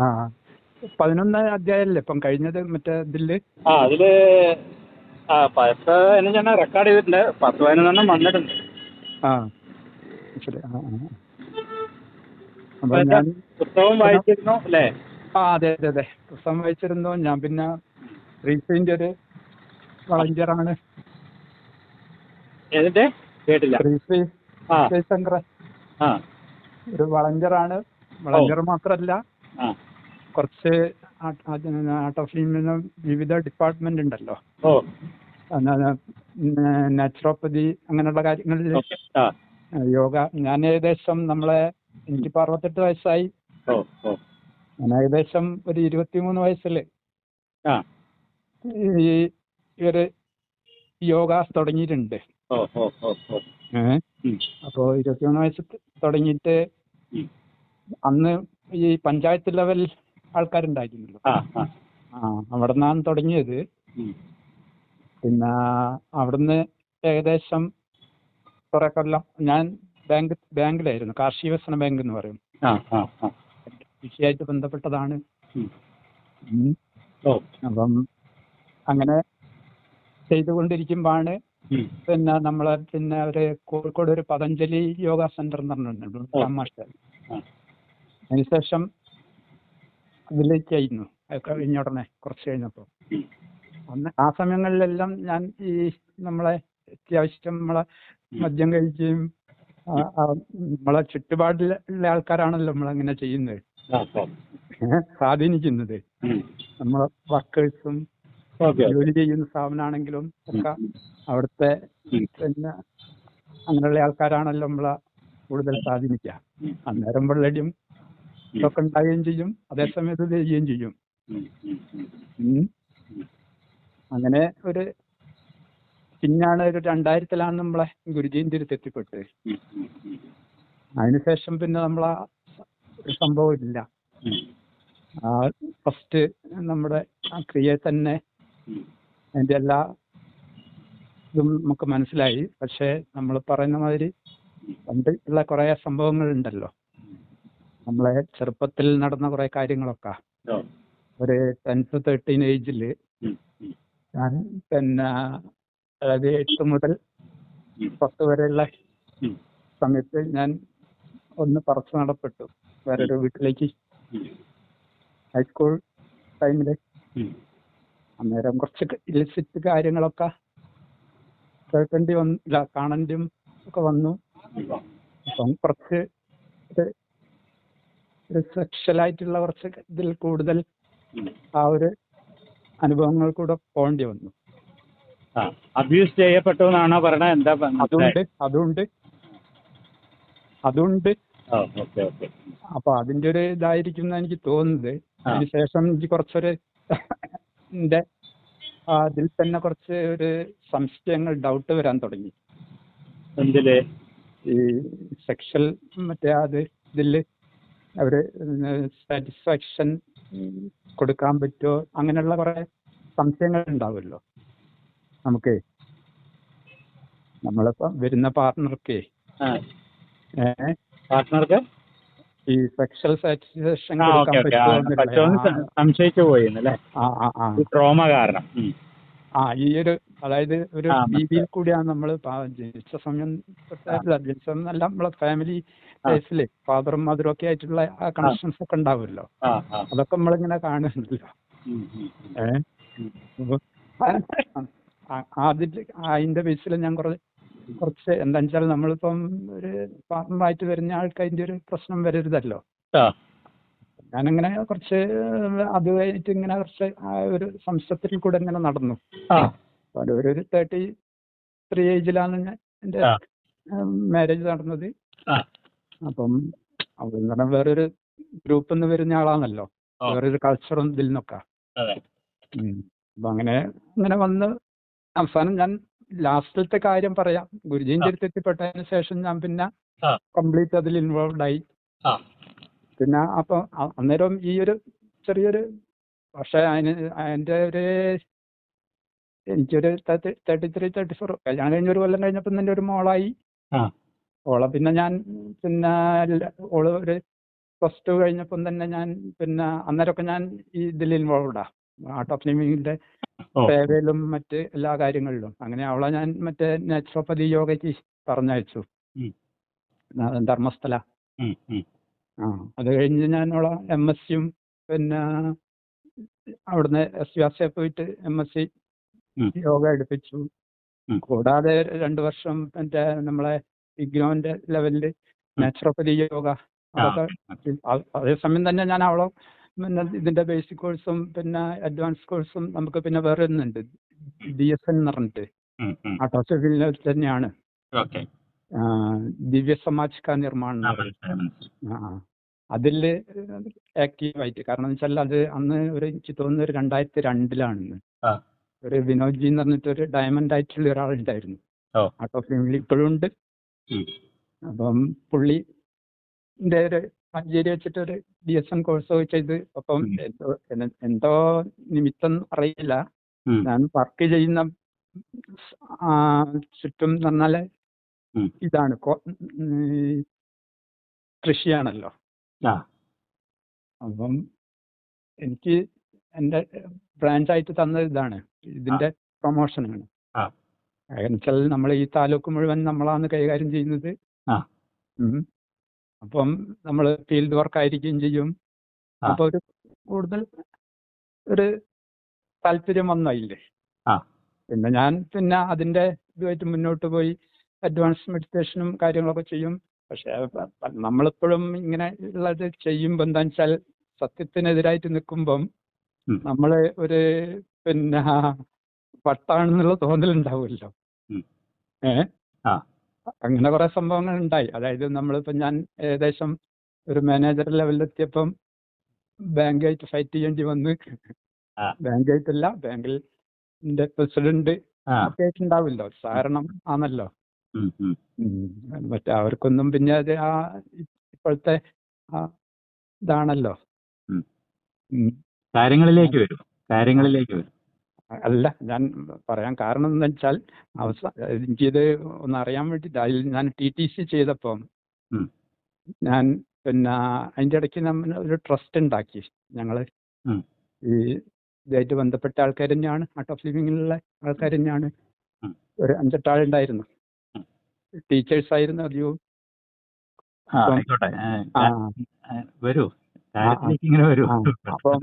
ആ പതിനൊന്ന് അധ്യായമല്ലേ ഇപ്പം കഴിഞ്ഞത് മറ്റേ ഇതിൽ? ആ അതിൽ ആ പത്ത് പതിനഞ്ചെണ്ണം റെക്കോർഡ് ചെയ്തിട്ടുണ്ട്. പത്ത് പതിനൊന്നെണ്ണം വന്നിട്ടുണ്ട്. ആ. ശരി ആ ഞാൻ പുസ്തകം വായിച്ചിരുന്നു അല്ലേ? ആ അതെ അതെ അതെ. പുസ്തകം വായിച്ചിരുന്നു. ഞാൻ പിന്നെ റീസെന്റ് ഒരു വളണ്ടിയറാണ്. ആണ് കേട്ടില്ല. ആ. ജയശങ്കർ ആ. ഒരു വളണ്ടിയറാണ്. വളണ്ടിയർ മാത്രമല്ല കുറച്ച് ആർട്ട് ഓഫ് ഫിലിമിന് വിവിധ ഡിപ്പാർട്ട്മെന്റ് ഉണ്ടല്ലോ. നാച്ചുറോപ്പതി അങ്ങനെയുള്ള കാര്യങ്ങളിൽ യോഗ. ഞാൻ ഏകദേശം നമ്മളെ എനിക്ക് ഇപ്പൊ അറുപത്തെട്ട് വയസ്സായി. ഞാൻ ഏകദേശം ഒരു ഇരുപത്തിമൂന്ന് വയസ്സിൽ ഈ ഒരു യോഗ തുടങ്ങിയിട്ടുണ്ട്. അപ്പോ ഇരുപത്തിമൂന്ന് വയസ്സ് തുടങ്ങിയിട്ട്. അന്ന് ഈ പഞ്ചായത്ത് ലെവൽ ആൾക്കാരുണ്ടായിരുന്നല്ലോ. ആ അവിടെ നിന്നാണ് തുടങ്ങിയത്. പിന്നെ അവിടുന്ന് ഏകദേശം കുറെ കൊല്ലം ഞാൻ ബാങ്ക് ബാങ്കിലായിരുന്നു. കാർഷിക വികസന ബാങ്ക് എന്ന് പറയും. കൃഷിയായിട്ട് ബന്ധപ്പെട്ടതാണ്. അപ്പം അങ്ങനെ ചെയ്തുകൊണ്ടിരിക്കുമ്പോഴാണ്. പിന്നെ നമ്മളെ പിന്നെ ഒരു കോഴിക്കോട് ഒരു പതഞ്ജലി യോഗ സെന്റർ എന്ന് പറഞ്ഞിട്ടുണ്ട്. മാസ്റ്റർ അതിനുശേഷം അതിലേക്കായിരുന്നു അത് കഴിഞ്ഞ ഉടനെ കുറച്ച് കഴിഞ്ഞപ്പോൾ. അന്ന് ആ സമയങ്ങളിലെല്ലാം ഞാൻ ഈ നമ്മളെ അത്യാവശ്യം നമ്മളെ മദ്യം കഴിക്കുകയും നമ്മളെ ചുറ്റുപാടിലുള്ള ആൾക്കാരാണല്ലോ നമ്മളങ്ങനെ ചെയ്യുന്നത് സ്വാധീനിക്കുന്നത്. നമ്മളെ വർക്കേഴ്സും ജോലി ചെയ്യുന്ന സ്ഥാപനമാണെങ്കിലും ഒക്കെ അവിടുത്തെ. പിന്നെ അങ്ങനെയുള്ള ആൾക്കാരാണല്ലോ നമ്മളെ കൂടുതൽ സ്വാധീനിക്കുക. അന്നേരം വെള്ളടിയും ഇതൊക്കെ ഉണ്ടാവുകയും ചെയ്യും. അതേസമയത്ത് ഇത് ചെയ്യുകയും ചെയ്യും. അങ്ങനെ ഒരു പിന്നാണ് ഒരു രണ്ടായിരത്തിലാണ് നമ്മളെ ഗുരുജീന്റെ തിരുത്തെത്തിപ്പെട്ട്. അതിനുശേഷം പിന്നെ നമ്മളെ ഒരു സംഭവം ഇല്ല. ആ ഫസ്റ്റ് നമ്മുടെ ആ ക്രിയയെ തന്നെ അതിന്റെ എല്ലാ ഇതും നമുക്ക് മനസ്സിലായി. പക്ഷേ നമ്മൾ പറയുന്ന മാതിരി പണ്ട് ഉള്ള കുറേ സംഭവങ്ങളുണ്ടല്ലോ നമ്മളെ ചെറുപ്പത്തിൽ നടന്ന കുറെ കാര്യങ്ങളൊക്കെ. ഒരു ടെൻത്ത് തേർട്ടീൻ ഏജിൽ. ഞാൻ പിന്നെ അതായത് എട്ട് മുതൽ. പത്ത് വരെയുള്ള സമയത്ത് ഞാൻ ഒന്ന് പറച്ചു നടപ്പെട്ടു. വേറൊരു വീട്ടിലേക്ക്. ഹൈസ്കൂൾ ടൈമിൽ. അന്നേരം കുറച്ച് ഇലിസിറ്റ് കാര്യങ്ങളൊക്കെ കേൾക്കേണ്ടി വന്നു ഇല്ല കാണേണ്ടിയും ഒക്കെ വന്നു. അപ്പം കുറച്ച് ഒരു ആയിട്ടുള്ള കുറച്ച് ഇതിൽ കൂടുതൽ ആ ഒരു അനുഭവങ്ങൾ കൂടെ പോകേണ്ടി വന്നു. അബ്യൂസ് ചെയ്യപ്പെട്ടു എന്നാണോ പറയണത് എന്താ അതുണ്ട് അതുണ്ട്. അതുണ്ട്. അപ്പൊ അതിന്റെ ഒരു ഇതായിരിക്കും എനിക്ക് തോന്നുന്നത്. അതിനുശേഷം എനിക്ക് കുറച്ചൊരു എന്റെ അതിൽ തന്നെ കുറച്ച് ഒരു സംശയങ്ങൾ ഡൗട്ട് വരാൻ തുടങ്ങി. എന്തിൽ? ഈ സെക്ഷൽ മറ്റേ അത് ഇതിൽ അവർ സാറ്റിസ്ഫാക്ഷൻ കൊടുക്കാൻ പറ്റുമോ അങ്ങനെയുള്ള കുറെ സംശയങ്ങൾ ഉണ്ടാവുമല്ലോ നമുക്ക് നമ്മളിപ്പം വരുന്ന പാർട്ട്ണർക്ക് ഏഹ് പാർട്ട്ണർക്ക് ഈ സെക്ഷൽ സാറ്റിസ്ഫാക്ഷൻ സംശയിച്ചു പോയി ആ ട്രോമ കാരണം. ആ ഈ ഒരു അതായത് ഒരു രീതിയിൽ കൂടിയാണ് നമ്മൾ ജനിച്ച സമയം തൊട്ടല്ല ജനിച്ച എന്നല്ല നമ്മളെ ഫാമിലി. ലൈഫിൽ ഫാദറും മദറും ഒക്കെ ആയിട്ടുള്ള ആ കണക്ഷൻസ് ഒക്കെ ഉണ്ടാവുമല്ലോ. അതൊക്കെ നമ്മളിങ്ങനെ കാണുന്നുണ്ടല്ലോ. ഏഹ് ഉം. അതിന്റെ ബേസിൽ ഞാൻ കുറച്ച് കുറച്ച് എന്താ വെച്ചാൽ നമ്മളിപ്പം ഒരു പാർട്ണറായിട്ട് വരുന്ന ആൾക്ക് അതിന്റെ ഒരു പ്രശ്നം വരരുതല്ലോ. ഞാനിങ്ങനെ കുറച്ച് അതുമായിട്ട് ഇങ്ങനെ കുറച്ച് ആ ഒരു സംശയത്തിൽ കൂടെ ഇങ്ങനെ നടന്നു. ആ അപ്പൊ അത് ഒരു തേർട്ടി ത്രീ ഏജിലാണ് ഞാൻ എന്റെ. മാരേജ് നടന്നത്. അപ്പം അവിടെ എന്ന് പറഞ്ഞാൽ വേറൊരു ഗ്രൂപ്പിൽ നിന്ന് വരുന്ന ആളാണല്ലോ. വേറൊരു കൾച്ചറും ഇതിൽ നിന്നൊക്കെ അപ്പൊ അങ്ങനെ അങ്ങനെ വന്ന് അവസാനം ഞാൻ ലാസ്റ്റിലത്തെ കാര്യം പറയാം. ഗുരുജീന്റെ അടുത്ത് എത്തിപ്പെട്ടതിന് ശേഷം ഞാൻ പിന്നെ കംപ്ലീറ്റ് അതിൽ ഇൻവോൾവ് ആയി. പിന്നെ അപ്പൊ അന്നേരം ഈ ഒരു ചെറിയൊരു പക്ഷെ അതിന് അതിന്റെ ഒരു എനിക്കൊരു തേർട്ടി ത്രീ തേർട്ടി ഫോർ കല്യാണം കഴിഞ്ഞ ഒരു കൊല്ലം കഴിഞ്ഞപ്പോൾ എന്റെ ഒരു മോളായി. ഓളെ പിന്നെ ഞാൻ പിന്നെ ഓൾ ഒരു പ്ലസ് ടു കഴിഞ്ഞപ്പം തന്നെ ഞാൻ പിന്നെ അന്നേരമൊക്കെ ഞാൻ ഈ ഇതിൽ ഇൻവോൾവ്ഡാ. ആർട്ട് ഓഫ് ലിവിങ്ങിന്റെ സേവയിലും മറ്റ് എല്ലാ കാര്യങ്ങളിലും. അങ്ങനെ അവളെ ഞാൻ മറ്റേ നാച്ചുറോപ്പതി യോഗയ്ക്ക് പറഞ്ഞയച്ചു. ധർമ്മസ്ഥല. ആ അത് കഴിഞ്ഞ് ഞാൻ അവളെ എം എസ് സിയും പിന്നെ അവിടുന്ന് എസ് യു പോയിട്ട് എം എസ് സി. യോഗ എടുപ്പിച്ചു കൂടാതെ രണ്ടു വർഷം മറ്റേ നമ്മളെ ഇഗ്നോന്റെ ലെവലിൽ നാച്ചുറോപ്പതി യോഗ അതൊക്കെ അതേ. അതേസമയം തന്നെ ഞാൻ അവളെ പിന്നെ ഇതിന്റെ ബേസിക് കോഴ്സും പിന്നെ അഡ്വാൻസ് കോഴ്സും നമുക്ക് പിന്നെ വേറെ ഒന്നുണ്ട്. ഡി എസ് എൻ എന്ന് പറഞ്ഞിട്ട്. ആട്ടോസഫിൽ തന്നെയാണ്. ദിവ്യ സമാജ് കാ നിർമ്മാണം. അതിൽ ആക്റ്റീവായിട്ട് കാരണം വെച്ചാൽ അത് അന്ന് ഒരു എനിക്ക് തോന്നുന്നു ഒരു രണ്ടായിരത്തി രണ്ടിലാണെന്ന്. ആ. ഒരു വിനോദ് ജി എന്ന് പറഞ്ഞിട്ട് ഒരു ഡയമണ്ട് ആയിട്ടുള്ള ഒരാളുണ്ടായിരുന്നു. ആർട്ട് ഓഫ് ലിവിംഗിൽ ഇപ്പോഴും ഉണ്ട്. അപ്പം പുള്ളി ഒരു മഞ്ചേരി വെച്ചിട്ട് ഒരു ഡി എസ് എൻ കോഴ്സ് ചെയ്ത് അപ്പം എന്തോ നിമിത്തം അറിയില്ല. ഞാൻ വർക്ക് ചെയ്യുന്ന ചുറ്റും എന്ന് പറഞ്ഞാൽ ഇതാണ്. കൃഷിയാണല്ലോ. അപ്പം എനിക്ക് എന്റെ ബ്രാഞ്ചായിട്ട് തന്ന ഇതാണ് ഇതിന്റെ പ്രൊമോഷനാണ്. കാരണം വെച്ചാൽ നമ്മൾ ഈ താലൂക്ക് മുഴുവൻ നമ്മളാണ് കൈകാര്യം ചെയ്യുന്നത്. അപ്പം നമ്മൾ ഫീൽഡ് വർക്ക് ആയിരിക്കുകയും ചെയ്യും. അപ്പൊ ഒരു കൂടുതൽ ഒരു താല്പര്യം വന്നില്ലേ. പിന്നെ ഞാൻ പിന്നെ അതിന്റെ ഇതുമായിട്ട് മുന്നോട്ട് പോയി അഡ്വാൻസ് മെഡിറ്റേഷനും കാര്യങ്ങളൊക്കെ ചെയ്യും പക്ഷെ നമ്മളിപ്പോഴും ഇങ്ങനെ ഉള്ളത് ചെയ്യുമ്പോൾ എന്താണെന്ന് വെച്ചാൽ സത്യത്തിനെതിരായിട്ട് നിൽക്കുമ്പം. നമ്മൾ ഒരു പിന്നെ വട്ടാണെന്നുള്ള തോന്നലുണ്ടാവുമല്ലോ. ഉണ്ടാവുമല്ലോ ഏ. അങ്ങനെ കുറെ സംഭവങ്ങൾ ഉണ്ടായി അതായത് നമ്മളിപ്പോ ഞാൻ ഏകദേശം ഒരു മാനേജർ ലെവലിലെത്തിയപ്പം ബാങ്കായിട്ട് ഫൈറ്റ് ചെയ്യേണ്ടി വന്ന്. ബാങ്കായിട്ടല്ല ബാങ്കിൽ പ്രസിഡന്റ് ആയിട്ടുണ്ടാവില്ലോ കാരണം ആണല്ലോ. മറ്റേ അവർക്കൊന്നും പിന്നെ അത് ആ ഇപ്പോഴത്തെ ഇതാണല്ലോ. കാര്യങ്ങളിലേക്ക് വരും. കാര്യങ്ങളിലേക്ക് വരും. അല്ല ഞാൻ പറയാൻ കാരണം എന്ന് വെച്ചാൽ അവസാന എനിക്കിത് ഒന്ന് അറിയാൻ വേണ്ടിട്ട് ഞാൻ ടി ടി സി ചെയ്തപ്പം ഞാൻ പിന്നെ അതിന്റെ ഇടയ്ക്ക് നമ്മൾ ഒരു ട്രസ്റ്റ് ഉണ്ടാക്കി. ഞങ്ങൾ ഈ ഇതായിട്ട് ബന്ധപ്പെട്ട ആൾക്കാർ തന്നെയാണ്. ആർട്ട് ഓഫ് ലിവിങ്ങിലുള്ള ആൾക്കാർ തന്നെയാണ്. ഒരു അഞ്ചെട്ടാളുണ്ടായിരുന്നു. ടീച്ചേഴ്സ് ആയിരുന്നു അധികവും. വരൂ. ഇങ്ങനെ വരൂ. അപ്പം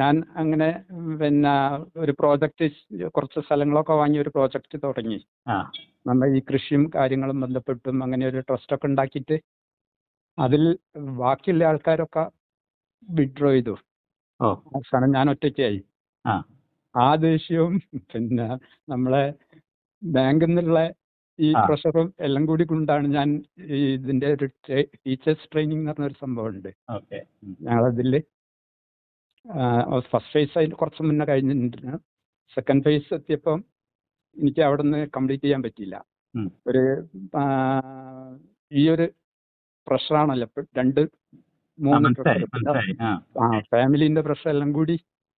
ഞാൻ അങ്ങനെ പിന്നെ ഒരു പ്രോജക്റ്റ് കുറച്ച് സ്ഥലങ്ങളൊക്കെ വാങ്ങി ഒരു പ്രോജക്റ്റ് തുടങ്ങി. നമ്മൾ ഈ കൃഷിയും കാര്യങ്ങളും ബന്ധപ്പെട്ടും അങ്ങനെ ഒരു ട്രസ്റ്റ് ഒക്കെ ഉണ്ടാക്കിയിട്ട് അതിൽ ബാക്കിയുള്ള ആൾക്കാരൊക്കെ വിഡ്രോ ചെയ്തു. അവസാനം ഞാൻ ഒറ്റയ്ക്കായി. ആ ദേഷ്യവും പിന്നെ നമ്മളെ ബാങ്കിൽ നിന്നുള്ള ഈ. പ്രഷറും എല്ലാം കൂടി കൊണ്ടാണ് ഞാൻ ഈ ഇതിന്റെ ഒരു ടീച്ചേഴ്സ് ട്രെയിനിങ് എന്ന് പറഞ്ഞ ഒരു സംഭവം ഉണ്ട് ഓക്കെ. ഉം. ഞങ്ങളതിൽ ഫസ്റ്റ് ഫേസ് അതിന് കുറച്ച് മുന്നേ കഴിഞ്ഞിട്ടുണ്ട്. സെക്കൻഡ് ഫേസ് എത്തിയപ്പം എനിക്ക് അവിടെ നിന്ന് കംപ്ലീറ്റ് ചെയ്യാൻ പറ്റിയില്ല. ഒരു ഈ ഒരു പ്രഷറാണല്ലോ ഇപ്പൊ രണ്ട് മൂന്ന് ആ ഫാമിലിന്റെ പ്രഷർ എല്ലാം കൂടി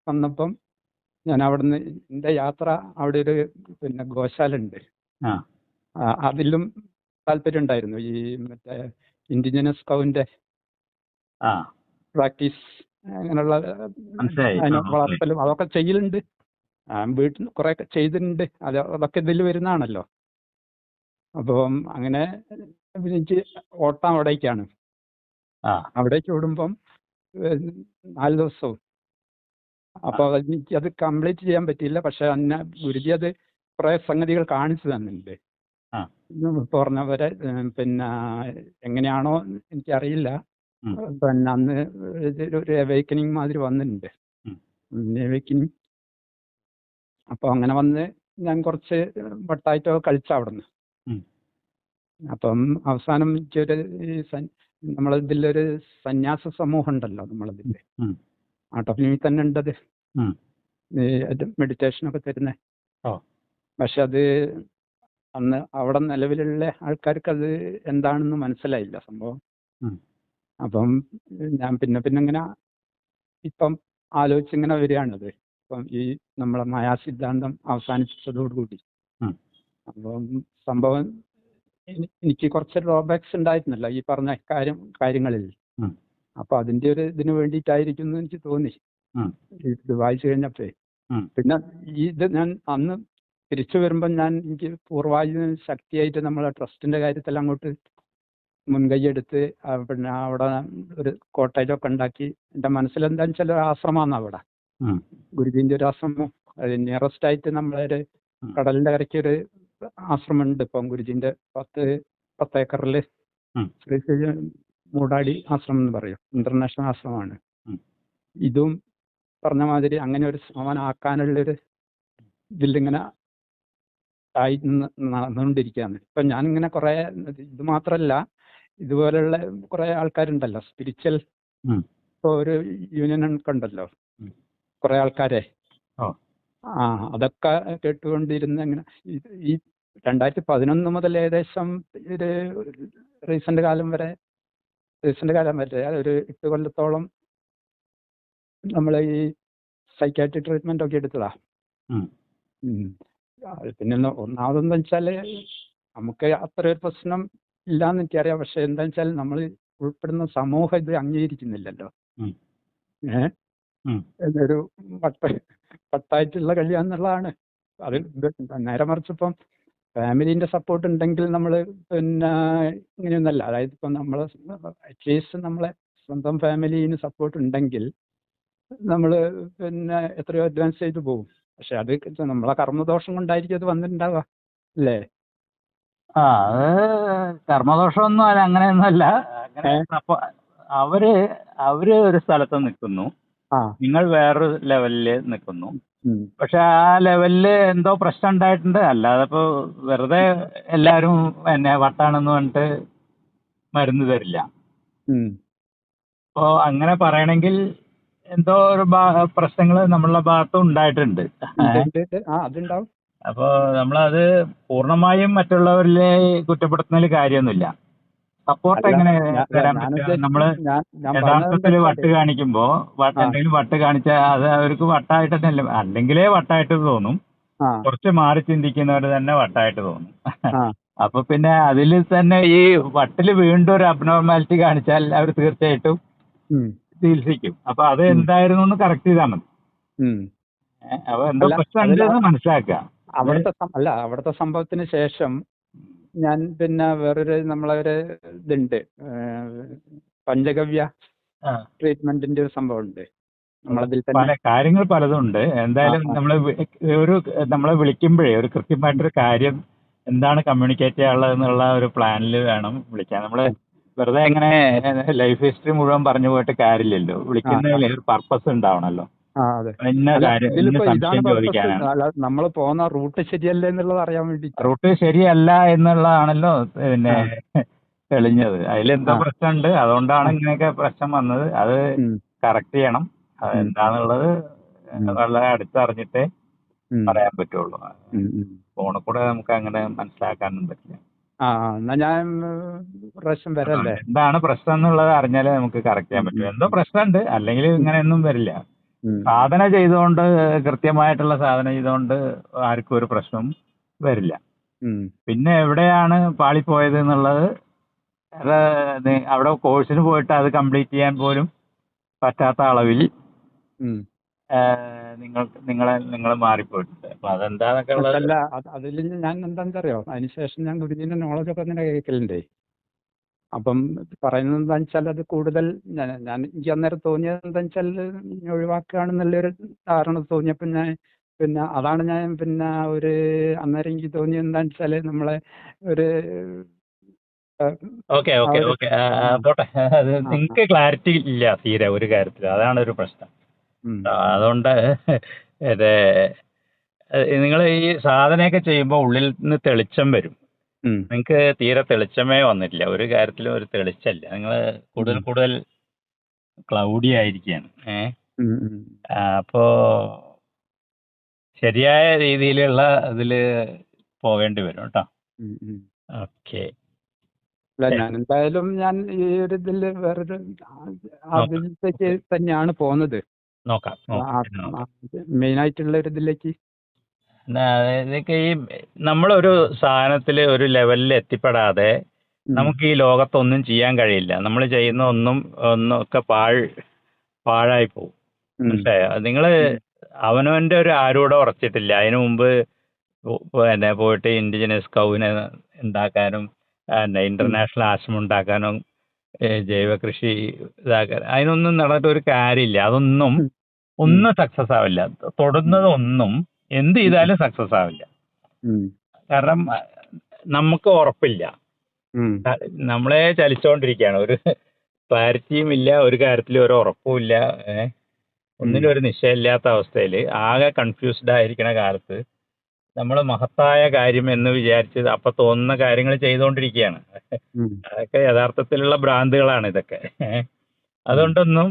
വന്നപ്പം ഞാൻ അവിടുന്ന് എന്റെ യാത്ര അവിടെ ഒരു പിന്നെ ഗോശാല ഉണ്ട് ആ ആ, അതിലും താല്പര്യം ഉണ്ടായിരുന്നു. ഈ മറ്റേ ഇൻഡിജിനസ് കൗവിന്റെ ആ. പ്രാക്ടീസ് അങ്ങനെയുള്ള വളർത്തലും അതൊക്കെ ചെയ്യലുണ്ട്. വീട്ടിൽ കുറെ ഒക്കെ ചെയ്തിട്ടുണ്ട്. അത് അതൊക്കെ ഇതിൽ വരുന്നതാണല്ലോ. അപ്പം അങ്ങനെ എനിക്ക് ഓട്ടം അവിടേക്കാണ്. ആ. അവിടേക്ക് ഓടുമ്പം നാല് ദിവസവും. അപ്പൊ എനിക്ക് അത് കംപ്ലീറ്റ് ചെയ്യാൻ പറ്റിയില്ല. പക്ഷെ അന്ന ഗുരുജി അത് കുറെ സംഗതികൾ കാണിച്ചു തന്നിട്ടുണ്ട്. ആ. ഇപ്പൊ പറഞ്ഞ പോലെ ഏഹ്, പിന്നെ എങ്ങനെയാണോ എനിക്കറിയില്ല. പിന്നെ അന്ന് ഒരു- അവേക്കനിങ് മാതിരി വന്നിട്ടുണ്ട്. അവേക്കനിങ് അപ്പോൾ അങ്ങനെ വന്ന് ഞാൻ കുറച്ച് വട്ടായിട്ടൊക്കെ കളിച്ച അവിടുന്ന്. അപ്പം അവസാനം എനിക്കൊരു ഈ സൻ- നമ്മളിതിലൊരു സന്യാസ സമൂഹം ഉണ്ടല്ലോ നമ്മളതിൽ ഉം. ആർട്ട് ഓഫ് ലിവിങ് തന്നെ ഉണ്ടത് മെഡിറ്റേഷൻ ഒക്കെ തരുന്നത് പക്ഷെ അത് അന്ന് അവിടെ നിലവിലുള്ള ആൾക്കാർക്ക് അത് എന്താണെന്ന് മനസ്സിലായില്ല സംഭവം. അപ്പം ഞാൻ പിന്നെ പിന്നെ ഇങ്ങനെ ഇപ്പം ആലോചിച്ചിങ്ങനെ വരികയാണത്. ഇപ്പം ഈ നമ്മളെ മായാ സിദ്ധാന്തം അവസാനിച്ചതോടുകൂടി ഉം. അപ്പം സംഭവം എനിക്ക് കുറച്ച് ഡ്രോബാക്സ് ഉണ്ടായിരുന്നല്ലോ ഈ പറഞ്ഞ കാര്യം കാര്യങ്ങളിൽ. അപ്പൊ അതിന്റെ ഒരു ഇതിന് വേണ്ടിയിട്ടായിരിക്കും എന്ന് എനിക്ക് തോന്നി. ഇത് വായിച്ചു കഴിഞ്ഞപ്പോ പിന്നെ ഈ ഇത് ഞാൻ അന്ന് തിരിച്ചു വരുമ്പോൾ ഞാൻ എനിക്ക് പൂർവായുധ ശക്തിയായിട്ട് നമ്മൾ ട്രസ്റ്റിന്റെ കാര്യത്തിൽ അങ്ങോട്ട് മുൻകൈയെടുത്ത് പിന്നെ അവിടെ ഒരു കോട്ടേജൊക്കെ ഉണ്ടാക്കി. എന്റെ മനസ്സിൽ എന്താണെന്ന് വെച്ചാൽ ഒരു ആശ്രമമാണ് അവിടെ. ഉം. ഗുരുവിന്റെ ഒരു ആശ്രമം. നിയറസ്റ്റ് ആയിട്ട് നമ്മളൊരു കടലിന്റെ കരയ്ക്ക് ഒരു ആശ്രമം ഉണ്ട് ഇപ്പം ഗുരുജിന്റെ പത്ത് പത്ത് ഏക്കറിൽ. ശ്രീ മൂടാടി ആശ്രമം എന്ന് പറയും. ഇന്റർനാഷണൽ ആശ്രമമാണ്. ഇതും പറഞ്ഞ മാതിരി അങ്ങനെ ഒരു സമാനാക്കാനുള്ളൊരു ഇതിലിങ്ങനെ ആയി നടന്നുകൊണ്ടിരിക്കുകയാണ് ഇപ്പൊ ഞാനിങ്ങനെ കുറെ ഇത് മാത്രല്ല ഇതുപോലെയുള്ള കുറെ ആൾക്കാരുണ്ടല്ലോ സ്പിരിച്വൽ. ഇപ്പൊ ഒരു യൂണിയൻ ഒക്കെ ഉണ്ടല്ലോ. കുറെ ആൾക്കാരെ. ആ അതൊക്കെ കേട്ടുകൊണ്ടിരുന്ന ഇങ്ങനെ ഈ രണ്ടായിരത്തി പതിനൊന്ന് മുതൽ ഏകദേശം ഒരു റീസെന്റ് കാലം വരെ റീസെന്റ് കാലം വരെ ഒരു എട്ട് കൊല്ലത്തോളം നമ്മൾ ഈ സൈക്കാട്രി ട്രീറ്റ്മെന്റ് ഒക്കെ എടുത്തതാ പിന്നെ ഒന്ന് ഒന്നാമതെന്ന് വെച്ചാൽ നമുക്ക് അത്ര ഒരു പ്രശ്നം ഇല്ലാന്ന് എനിക്കറിയാം പക്ഷെ എന്താ വെച്ചാൽ നമ്മൾ ഉൾപ്പെടുന്ന സമൂഹം ഇത് അംഗീകരിക്കുന്നില്ലല്ലോ. ഏഹ് ഏ? പട്ട ഒരു കല്യാണം എന്നുള്ളതാണ്. അത് നേരെ മറിച്ചിപ്പം ഫാമിലിന്റെ സപ്പോർട്ട് ഉണ്ടെങ്കിൽ നമ്മൾ പിന്നെ ഇങ്ങനെയൊന്നല്ല. അതായത് ഇപ്പം നമ്മൾ അറ്റ്ലീസ്റ്റ് നമ്മളെ സ്വന്തം ഫാമിലിന് സപ്പോർട്ട് ഉണ്ടെങ്കിൽ നമ്മൾ പിന്നെ എത്രയോ അഡ്വാൻസ് ചെയ്തു പോകും. പക്ഷെ അത് നമ്മളെ കർമ്മദോഷം കൊണ്ടായിരിക്കും അത് വന്നിട്ടുണ്ടാവുക. അല്ലേ? ആ അത് കർമ്മദോഷമൊന്നും അല്ല അങ്ങനെയൊന്നുമല്ല? അപ്പൊ അവർ അവർ ഒരു സ്ഥലത്ത് നിൽക്കുന്നു. നിങ്ങൾ വേറൊരു ലെവലിൽ നിൽക്കുന്നു. പക്ഷെ ആ ലെവലിൽ എന്തോ പ്രശ്നം ഉണ്ടായിട്ടുണ്ട്. അല്ലാതെ ഇപ്പൊ വെറുതെ എല്ലാരും എന്നെ വട്ടാണെന്ന് പറഞ്ഞിട്ട് മരുന്ന് തരില്ല. അപ്പോ അങ്ങനെ പറയണമെങ്കിൽ എന്തോ ഒരു പ്രശ്നങ്ങൾ നമ്മളുടെ ഭാഗത്തും ഉണ്ടായിട്ടുണ്ട്. അതുണ്ടാവും. അപ്പോ നമ്മളത് പൂർണമായും മറ്റുള്ളവരിലെ കുറ്റപ്പെടുത്തുന്നതിൽ കാര്യമൊന്നുമില്ല. സപ്പോർട്ട് എങ്ങനെ തരാൻ പറ്റുക? നമ്മൾ യഥാർത്ഥത്തിൽ വട്ട് കാണിക്കുമ്പോ. എന്തെങ്കിലും വട്ട് കാണിച്ചാൽ അത് അവർക്ക് വട്ടായിട്ട് തന്നെ അല്ലെങ്കിലേ വട്ടായിട്ട് തോന്നും. കുറച്ച് മാറി ചിന്തിക്കുന്നവർ തന്നെ വട്ടായിട്ട് തോന്നും. അപ്പൊ പിന്നെ അതിൽ തന്നെ ഈ വട്ടിൽ വീണ്ടും ഒരു അബ്നോർമാലിറ്റി കാണിച്ചാൽ അവർ തീർച്ചയായിട്ടും. ചികിത്സിക്കും. അപ്പൊ അത് എന്തായിരുന്നു എന്ന് കറക്റ്റ് ചെയ്താൽ മതി. അപ്പൊ എന്തോ പ്രശ്നം മനസ്സിലാക്കുക. അവിടുത്തെ അല്ല അവിടുത്തെ സംഭവത്തിന് ശേഷം ഞാൻ പിന്നെ വേറൊരു നമ്മളെ ഒരു ഇതുണ്ട്. പഞ്ചഗവ്യ ട്രീറ്റ്മെന്റിന്റെ ഒരു സംഭവം ഉണ്ട് നമ്മളതിൽ പല തന്നെ കാര്യങ്ങൾ പലതും ഉണ്ട്. എന്തായാലും. നമ്മൾ ഒരു നമ്മളെ വിളിക്കുമ്പോഴേ ഒരു കൃത്യമായിട്ടൊരു കാര്യം എന്താണ് കമ്മ്യൂണിക്കേറ്റ് ചെയ്യാനുള്ളത് എന്നുള്ള ഒരു പ്ലാനിൽ വേണം വിളിക്കാൻ. നമ്മൾ വെറുതെ ഇങ്ങനെ ലൈഫ് ഹിസ്റ്ററി മുഴുവൻ പറഞ്ഞു പോയിട്ട് കാര്യമില്ലല്ലോ. വിളിക്കുന്നതിൽ ഒരു പർപ്പസ് ഉണ്ടാവണല്ലോ. നമ്മൾ പോകുന്ന റൂട്ട് ശരിയല്ല എന്നുള്ളത് അറിയാൻ വേണ്ടി റൂട്ട് ശരിയല്ല എന്നുള്ളതാണല്ലോ പിന്നെ തെളിഞ്ഞത്. അതിലെന്തോ പ്രശ്നം പ്രശ്നമുണ്ട്. അതുകൊണ്ടാണ് ഇങ്ങനെയൊക്കെ പ്രശ്നം വന്നത്. അത്. കറക്റ്റ് ചെയ്യണം. അതെന്താന്നുള്ളത്. എന്താന്നുള്ളത്. വളരെ അടുത്തറിഞ്ഞിട്ടേ പറയാൻ പറ്റുള്ളൂ. ഫോണിൽ കൂടെ നമുക്ക് അങ്ങനെ മനസ്സിലാക്കാനും പറ്റില്ല. ആ എന്നാ ഞാൻ പ്രാവശ്യം വരല്ലേ എന്താണ് പ്രശ്നം എന്നുള്ളത് അറിഞ്ഞാലേ നമുക്ക് കറക്റ്റ് ചെയ്യാൻ പറ്റും. എന്തോ പ്രശ്നമുണ്ട്. അല്ലെങ്കിൽ ഇങ്ങനെ ഒന്നും വരില്ല. സാധന ചെയ്തുകൊണ്ട് കൃത്യമായിട്ടുള്ള സാധന ചെയ്തുകൊണ്ട് ആർക്കും ഒരു പ്രശ്നവും വരില്ല. പിന്നെ എവിടെയാണ് പാളിപ്പോയത് എന്നുള്ളത്? അത് അവിടെ കോഴ്സിന് പോയിട്ട് അത് കംപ്ലീറ്റ് ചെയ്യാൻ പോലും പറ്റാത്ത അളവിൽ. നിങ്ങൾ നിങ്ങളെ നിങ്ങൾ മാറിപ്പോയിട്ടുണ്ട്. അപ്പൊ അതെന്താന്നൊക്കെ ഉള്ളത്? അല്ല അതിൽ ഞാൻ എന്താണെന്നറിയോ അതിനുശേഷം ഞാൻ ഗുരുജീന്റെ നോളജ് ഒക്കെ ഇങ്ങനെ കേൾക്കലുണ്ടേ. അപ്പം പറയുന്നത് എന്താണെന്ന് വെച്ചാൽ അത് കൂടുതൽ ഞാൻ ഞാൻ എനിക്ക് അന്നേരം തോന്നിയത് എന്താണെന്ന് വെച്ചാൽ ഒഴിവാക്കുകയാണെന്നുള്ളൊരു ധാരണ തോന്നിയപ്പോൾ ഞാൻ പിന്നെ അതാണ് ഞാൻ പിന്നെ ഒരു അന്നേരം എനിക്ക് തോന്നിയത് എന്താണെന്ന് വെച്ചാൽ നമ്മളെ ഒരു ഓക്കെ ഓക്കെ ഓക്കെ. പോട്ടെ. നിങ്ങൾക്ക് ക്ലാരിറ്റി ഇല്ല തീരെ ഒരു കാര്യത്തിൽ അതാണ് ഒരു പ്രശ്നം. അതുകൊണ്ട് ഇത് നിങ്ങൾ ഈ സാധനയൊക്കെ ചെയ്യുമ്പോൾ ഉള്ളിൽ നിന്ന് തെളിച്ചം വരും. നിങ്ങൾക്ക് തീരെ തെളിച്ചമേ വന്നിട്ടില്ല. ഒരു കാര്യത്തിലും ഒരു തെളിച്ചല്ല. നിങ്ങൾ കൂടുതൽ കൂടുതൽ ക്ലൗഡി ആയിരിക്കുകയാണ് ഏ? ഉം, ഉം. ആ, അപ്പോ ശരിയായ രീതിയിലുള്ള ഇതിൽ പോകേണ്ടി വരും കേട്ടോ. ഓക്കെ. അല്ല ഞാൻ എന്തായാലും ഞാൻ ഈ ഒരു ഇതിൽ വേറൊരു തന്നെയാണ് പോകുന്നത്. നോക്കാം. നോക്കാം. മെയിൻ ആയിട്ടുള്ള ഒരു ഇതിലേക്ക്? ഇതൊക്കെ ഈ നമ്മളൊരു സാധനത്തിൽ ഒരു ലെവലിൽ എത്തിപ്പെടാതെ നമുക്ക് ഈ ലോകത്തൊന്നും ചെയ്യാൻ കഴിയില്ല. നമ്മൾ ചെയ്യുന്ന ഒന്നും ഒന്നും ഒക്കെ പാഴ് പാഴായി പോകും. മനസ്സിലായോ? നിങ്ങൾ അവനവന്റെ ഒരു ആരൂടെ ഉറച്ചിട്ടില്ല. അതിനു മുമ്പ് എന്നെ പിന്നെ പോയിട്ട് ഇൻഡിജിനസ് കൗവിനെ ഉണ്ടാക്കാനും പിന്നെ ഇന്റർനാഷണൽ ആശ്രമം ഉണ്ടാക്കാനും ജൈവ കൃഷി ഇതാക്കാൻ. അതിനൊന്നും നടന്നിട്ട് ഒരു കാര്യമില്ല. അതൊന്നും. ഒന്നും സക്സസ് ആവില്ല. തൊടുന്നത് ഒന്നും എന്ത് ചെയ്താലും സക്സസ് ആവില്ല. കാരണം നമുക്ക് ഉറപ്പില്ല. നമ്മളെ ചലിച്ചുകൊണ്ടിരിക്കുകയാണ് ഒരു ക്ലാരിറ്റിയും ഇല്ല ഒരു കാര്യത്തിലും ഒരു ഉറപ്പും ഇല്ല. ഏഹ് ഒന്നിനും ഒരു നിശ്ചയമില്ലാത്ത അവസ്ഥയിൽ ആകെ കൺഫ്യൂസ്ഡ് ആയിരിക്കുന്ന കാലത്ത് നമ്മൾ മഹത്തായ കാര്യം എന്ന് വിചാരിച്ച് അപ്പൊ തോന്നുന്ന കാര്യങ്ങൾ ചെയ്തുകൊണ്ടിരിക്കുകയാണ് അതൊക്കെ യഥാർത്ഥത്തിലുള്ള ഭ്രാന്തുകളാണ് ഇതൊക്കെ. അതുകൊണ്ടൊന്നും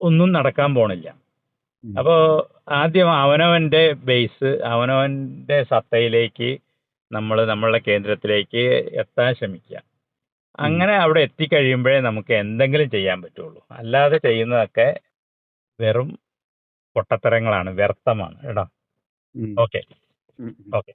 ഒന്നും നടക്കാൻ പോണില്ല. അപ്പോ ആദ്യം അവനവന്റെ ബേസ് അവനവന്റെ സത്തയിലേക്ക് നമ്മൾ നമ്മളുടെ കേന്ദ്രത്തിലേക്ക് എത്താൻ ശ്രമിക്കുക. അങ്ങനെ അവിടെ എത്തിക്കഴിയുമ്പോഴേ നമുക്ക് എന്തെങ്കിലും ചെയ്യാൻ പറ്റുള്ളൂ. അല്ലാതെ ചെയ്യുന്നതൊക്കെ വെറും പൊട്ടത്തരങ്ങളാണ് വ്യർത്ഥമാണ്. കേട്ടോ ഉം. ഓക്കെ ഉം. ഓക്കെ